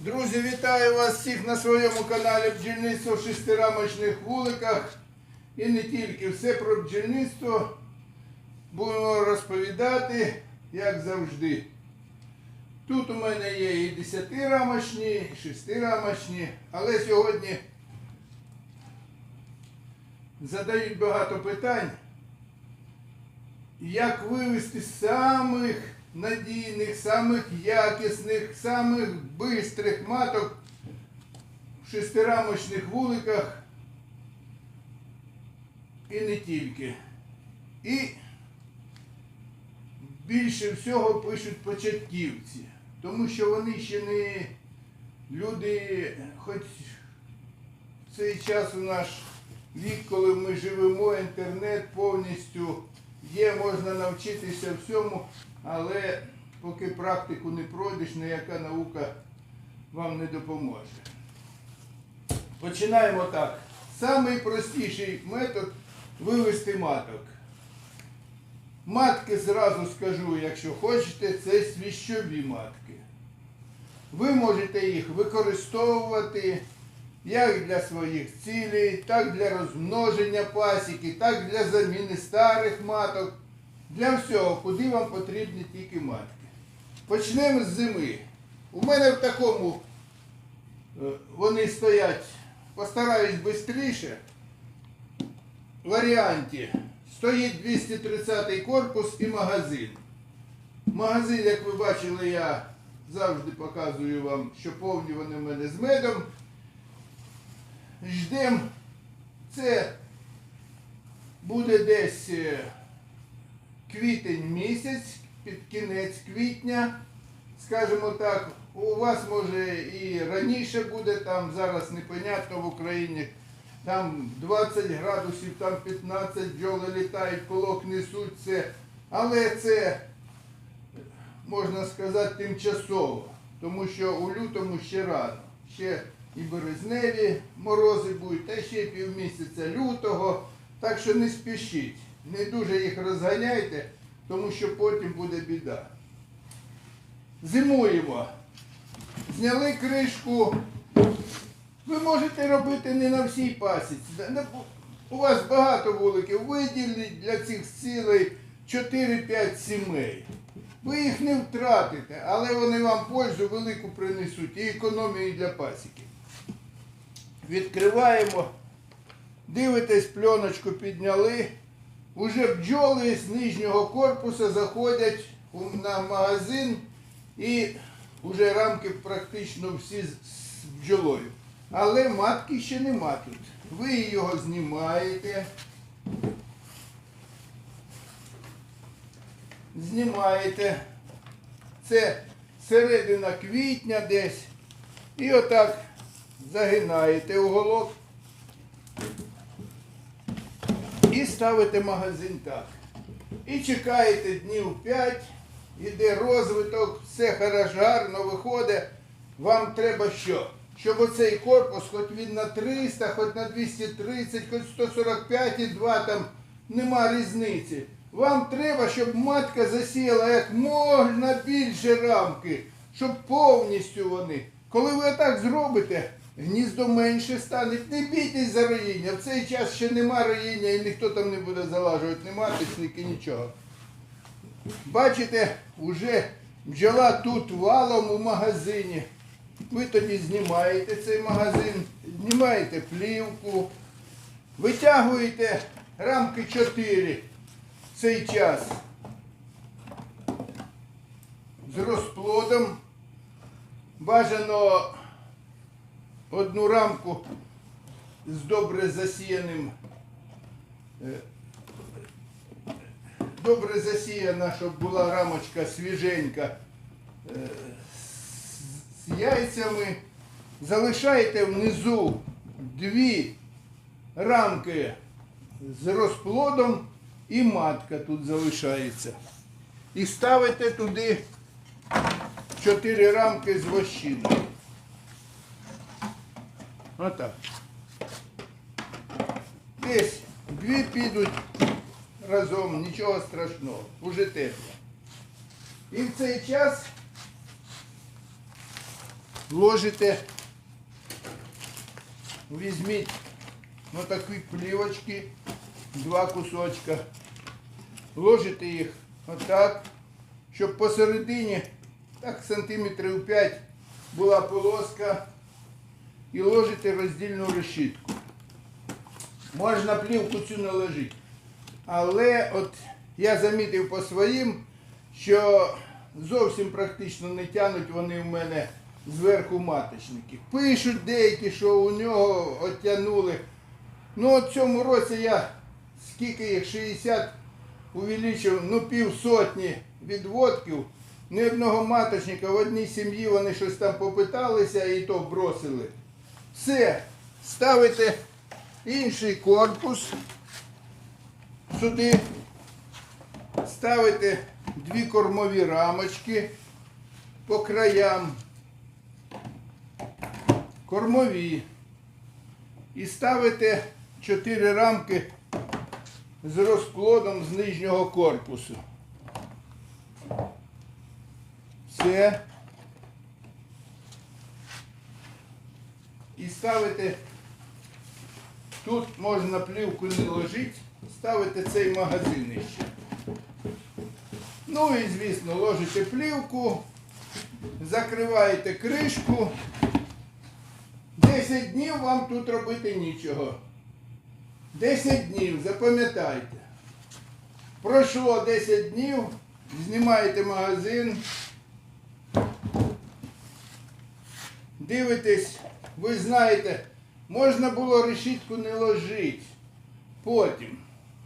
Друзі, вітаю вас всіх на своєму каналі бджільництво в шестирамочних вуликах. І не тільки все про бджільництво будемо розповідати, як завжди. Тут у мене є і 10-рамочні, і 6-рамочні, але сьогодні задають багато питань, як вивести самих надійних, самих якісних, самих бистрих маток в шестирамочних вуликах. І не тільки. І більше всього пишуть початківці, тому що вони ще не люди, хоч в цей час у наш вік, коли ми живемо, інтернет повністю є, можна навчитися всьому, але поки практику не пройдеш, ніяка наука вам не допоможе. Починаємо так. Самий простіший метод вивести маток. Матки зразу скажу, якщо хочете, це свіщові матки. Ви можете їх використовувати як для своїх цілей, так для розмноження пасіки, так для заміни старих маток, для всього, куди вам потрібні тільки матки. Почнемо з зими. У мене в такому е, вони стоять, постараюсь швидше. Варіанті стоїть 230 корпус і магазин. Магазин, як ви бачили, я завжди показую вам, що повні вони в мене з медом. Ждем. Це буде десь е, квітень місяць, під кінець квітня, скажімо так. У вас може і раніше буде, там зараз непонятно в Україні. Там 20 градусів, там 15 бджоли літають, полок несуть це. Але це, можна сказати, тимчасово, тому що у лютому ще рано. Ще і березневі морози будуть, та ще півмісяця лютого. Так що не спішіть, не дуже їх розганяйте, тому що потім буде біда. Зимуємо. Зняли кришку. Ви можете робити не на всій пасіці. У вас багато вуликів. Виділіть для цих цілей 4-5 сімей. Ви їх не втратите, але вони вам пользу велику принесуть і економію для пасіки. Відкриваємо, дивитесь, пленочку підняли. Уже бджоли з нижнього корпуса заходять на магазин і вже рамки практично всі з бджолою. Але матки ще нема тут. Ви його знімаєте. Знімаєте. Це середина квітня десь. І отак загинаєте уголок. І ставите магазин так. І чекаєте днів 5, іде розвиток, все хорошо, гарно виходить. Вам треба що? Щоб оцей корпус, хоч він на 300, хоч на 230, хоч 145 і 2 там нема різниці. Вам треба, щоб матка засіяла як можна більше рамки, щоб повністю вони. Коли ви так зробите, гніздо менше стане. Не бійтесь за роїння. В цей час ще нема роїння і ніхто там не буде залажувати, нема тисники, нічого. Бачите, вже бджола тут валом у магазині. Ви тоді знімаєте цей магазин, знімаєте плівку, витягуєте рамки 4 в цей час з розплодом. Бажано одну рамку з добре засіяним. е, Добре засіяна, щоб була рамочка свіженька е, з- яйцями. Залишаєте внизу дві рамки з розплодом і матка тут залишається. І ставите туди чотири рамки з вощиною. Отак. Десь дві підуть разом, нічого страшного, уже тепло. І в цей час ложите, візьміть ну, такі плівочки, два кусочка, ложите їх отак, щоб посередині, так сантиметрів 5 була полоска і ложите роздільну решітку. Можна плівку цю наложити. Але от я замітив по своїм, що зовсім практично не тянуть вони в мене зверху маточники. Пишуть деякі, що у нього оттянули. Ну от цьому році я скільки їх 60 увеличив, ну пів сотні відводків. Ні одного маточника в одній сім'ї вони щось там попиталися і то бросили. Все, ставите інший корпус сюди, ставите дві кормові рамочки по краям, кормові, і ставите чотири рамки з розплодом з нижнього корпусу. Все. І ставите, тут можна плівку не ложити, ставите цей магазин ще. Ну і звісно, ложите плівку, закриваєте кришку. 10 днів вам тут робити нічого. 10 днів, запам'ятайте. Пройшло 10 днів, знімаєте магазин, дивитесь, ви знаєте, можна було решітку не ложити потім.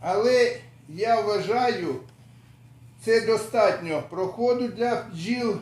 Але я вважаю, це достатньо проходу для бджіл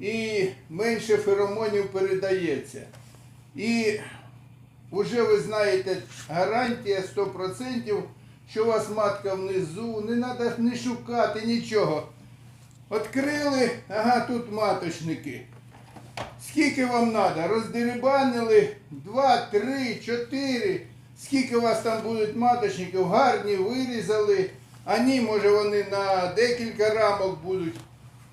і менше феромонів передається. І вже ви знаєте, гарантія 100%, що у вас матка внизу, не треба не шукати нічого. Открили, ага, тут маточники. Скільки вам треба? Роздерибанили 2, 3, 4. Скільки у вас там будуть маточників, гарні, вирізали. А ні, може вони на декілька рамок будуть.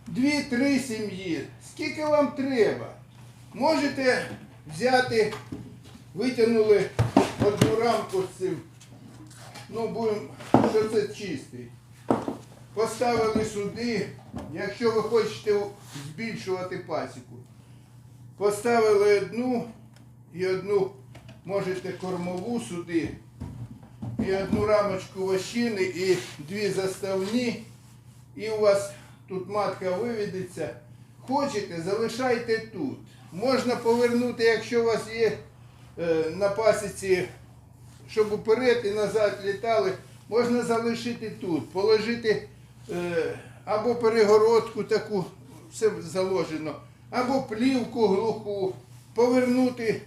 Дві-три сім'ї. Скільки вам треба? Можете взяти, витягнули одну рамку з цим. Ну, будемо, що це чистий. Поставили сюди, якщо ви хочете збільшувати пасіку. Поставили одну і одну можете кормову сюди. І одну рамочку вощини і дві заставні. І у вас тут матка виведеться. Хочете, залишайте тут. Можна повернути, якщо у вас є е, на пасіці, щоб уперед і назад літали, можна залишити тут, положити е, або перегородку таку, все заложено, або плівку глуху, повернути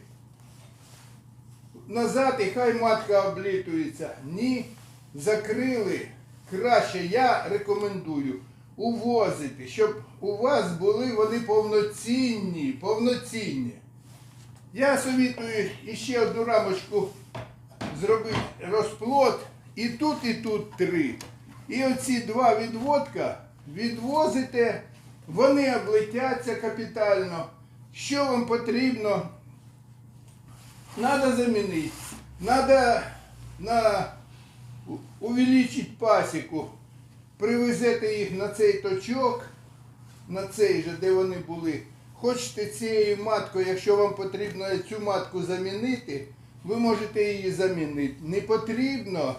назад і хай матка облітується. Ні, закрили. Краще я рекомендую увозити, щоб у вас були вони повноцінні, повноцінні. Я совітую іще одну рамочку зробити розплод. І тут, і тут три. І оці два відводка відвозите, вони облетяться капітально. Що вам потрібно? Надо замінити. Надо на у- увеличить пасіку. Привезете їх на цей точок, на цей же, де вони були. Хочете цією маткою, якщо вам потрібно цю матку замінити, ви можете її замінити. Не потрібно,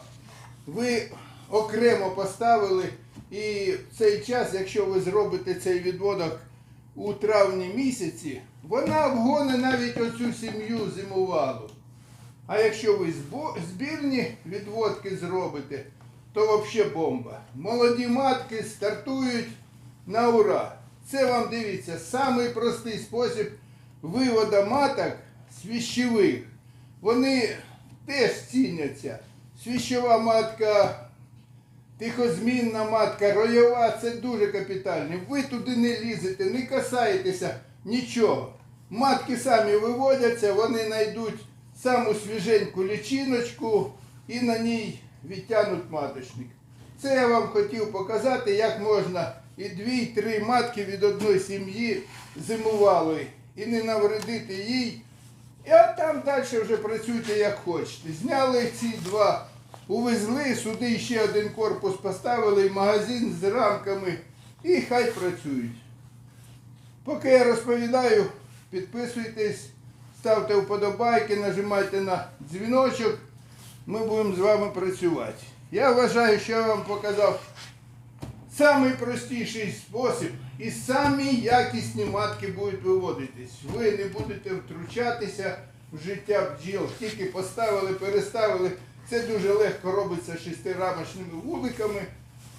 ви окремо поставили і в цей час, якщо ви зробите цей відводок у травні місяці, вона обгоне навіть оцю сім'ю зимувалу. А якщо ви збірні відводки зробите, то взагалі бомба. Молоді матки стартують на ура. Це вам дивіться, самий простий спосіб виводу маток свіщових. Вони теж ціняться. Свіщова матка, тихозмінна матка, ройова це дуже капітально. Ви туди не лізете, не касаєтеся нічого. Матки самі виводяться, вони знайдуть саму свіженьку лічиночку і на ній відтягнуть маточник. Це я вам хотів показати, як можна і дві, і три матки від одної сім'ї зимували. і не навредити їй. От там далі вже працюйте як хочете. Зняли ці два, увезли, сюди ще один корпус поставили, магазин з рамками і хай працюють. Поки я розповідаю, підписуйтесь, ставте вподобайки, нажимайте на дзвіночок. Ми будемо з вами працювати. Я вважаю, що я вам показав самий простіший спосіб і самі якісні матки будуть виводитись. Ви не будете втручатися в життя бджіл. Тільки поставили, переставили. Це дуже легко робиться шестирамочними вуликами.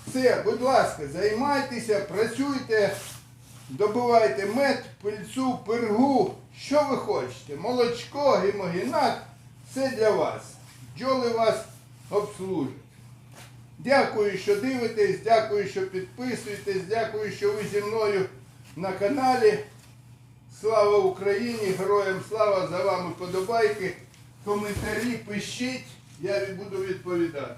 Все, будь ласка, займайтеся, працюйте, добивайте мед, пильцу, пергу, що ви хочете. Молочко, гемогенат, все для вас. Бджоли вас обслужать. Дякую, що дивитесь, дякую, що підписуєтесь, дякую, що ви зі мною на каналі. Слава Україні! Героям слава за вами подобайки. Коментарі пишіть, я буду відповідати.